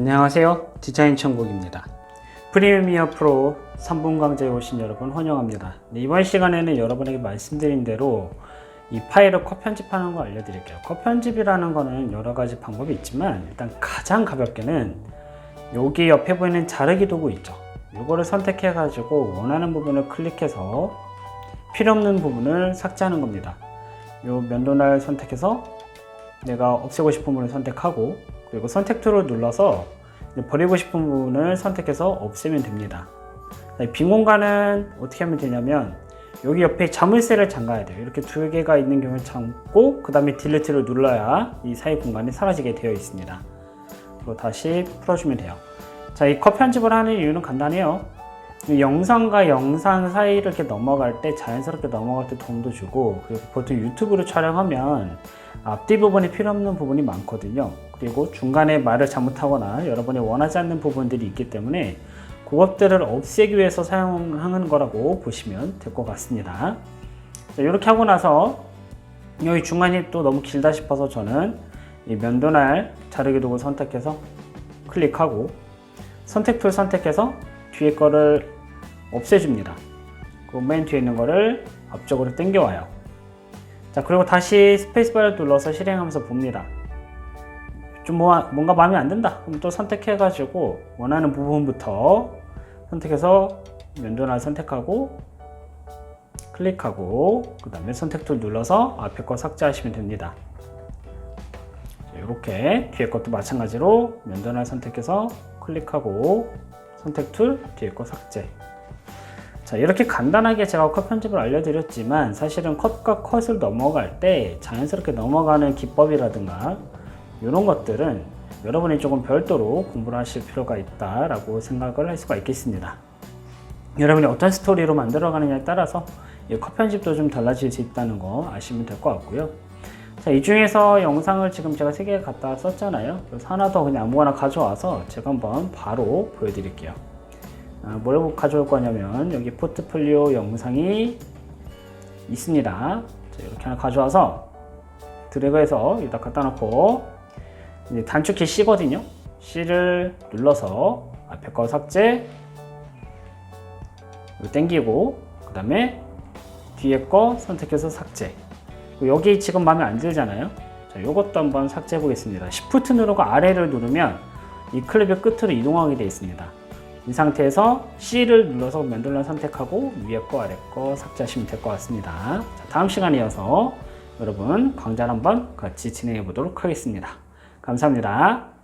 안녕하세요. 디자인 천국입니다. 프리미어 프로 3분 강좌에 오신 여러분 환영합니다. 네, 이번 시간에는 여러분에게 말씀드린 대로 이 파일을 컷 편집하는 거 알려드릴게요. 컷 편집이라는 거는 여러 가지 방법이 있지만 일단 가장 가볍게는 여기 옆에 보이는 자르기 도구 있죠. 이거를 선택해 가지고 원하는 부분을 클릭해서 필요 없는 부분을 삭제하는 겁니다. 요 면도날 선택해서 내가 없애고 싶은 부분을 선택하고 그리고 선택 툴을 눌러서 버리고 싶은 부분을 선택해서 없애면 됩니다. 자, 빈 공간은 어떻게 하면 되냐면 여기 옆에 자물쇠를 잠가야 돼요. 이렇게 두 개가 있는 경우를 잠고 그 다음에 딜리트를 눌러야 이 사이 공간이 사라지게 되어 있습니다. 그리고 다시 풀어주면 돼요. 자, 이 컷 편집을 하는 이유는 간단해요. 이 영상과 영상 사이를 이렇게 넘어갈 때 자연스럽게 넘어갈 때 도움도 주고 그리고 보통 유튜브로 촬영하면 앞뒤 부분이 필요 없는 부분이 많거든요. 그리고 중간에 말을 잘못하거나 여러분이 원하지 않는 부분들이 있기 때문에 그것들을 없애기 위해서 사용하는 거라고 보시면 될 것 같습니다. 자, 이렇게 하고 나서 여기 중간이 또 너무 길다 싶어서 저는 이 면도날 자르기 도구 선택해서 클릭하고 선택 툴 선택해서 뒤에 거를 없애줍니다. 그리고 맨 뒤에 있는 거를 앞쪽으로 당겨와요. 자, 그리고 다시 스페이스바를 눌러서 실행하면서 봅니다. 좀 뭐, 뭔가 마음에 안 든다. 그럼 또 선택해가지고 원하는 부분부터 선택해서 면도날 선택하고 클릭하고 그 다음에 선택 툴 눌러서 앞에 거 삭제하시면 됩니다. 이렇게 뒤에 것도 마찬가지로 면도날 선택해서 클릭하고 선택 툴 뒤에 거 삭제 자 이렇게 간단하게 제가 컷 편집을 알려드렸지만 사실은 컷과 컷을 넘어갈 때 자연스럽게 넘어가는 기법이라든가 이런 것들은 여러분이 조금 별도로 공부를 하실 필요가 있다라고 생각을 할 수가 있겠습니다. 여러분이 어떤 스토리로 만들어가느냐에 따라서 이 컷 편집도 좀 달라질 수 있다는 거 아시면 될 것 같고요. 자, 이 중에서 영상을 지금 제가 세 개 갖다 썼잖아요. 그래서 하나 더 그냥 아무거나 가져와서 제가 한번 바로 보여드릴게요. 아, 뭘 가져올 거냐면 여기 포트폴리오 영상이 있습니다. 자, 이렇게 하나 가져와서 드래그해서 여기다 갖다 놓고 이제 단축키 C거든요. C를 눌러서 앞에 거 삭제 땡기고 그 다음에 뒤에 거 선택해서 삭제 여기 지금 마음에 안 들잖아요. 자, 이것도 한번 삭제해 보겠습니다. Shift 누르고 아래를 누르면 이 클립의 끝으로 이동하게 되어 있습니다. 이 상태에서 C를 눌러서 맨돌라 선택하고 위에 거 아래 거 삭제하시면 될 것 같습니다. 자, 다음 시간에 이어서 여러분 강좌를 한번 같이 진행해 보도록 하겠습니다. 감사합니다.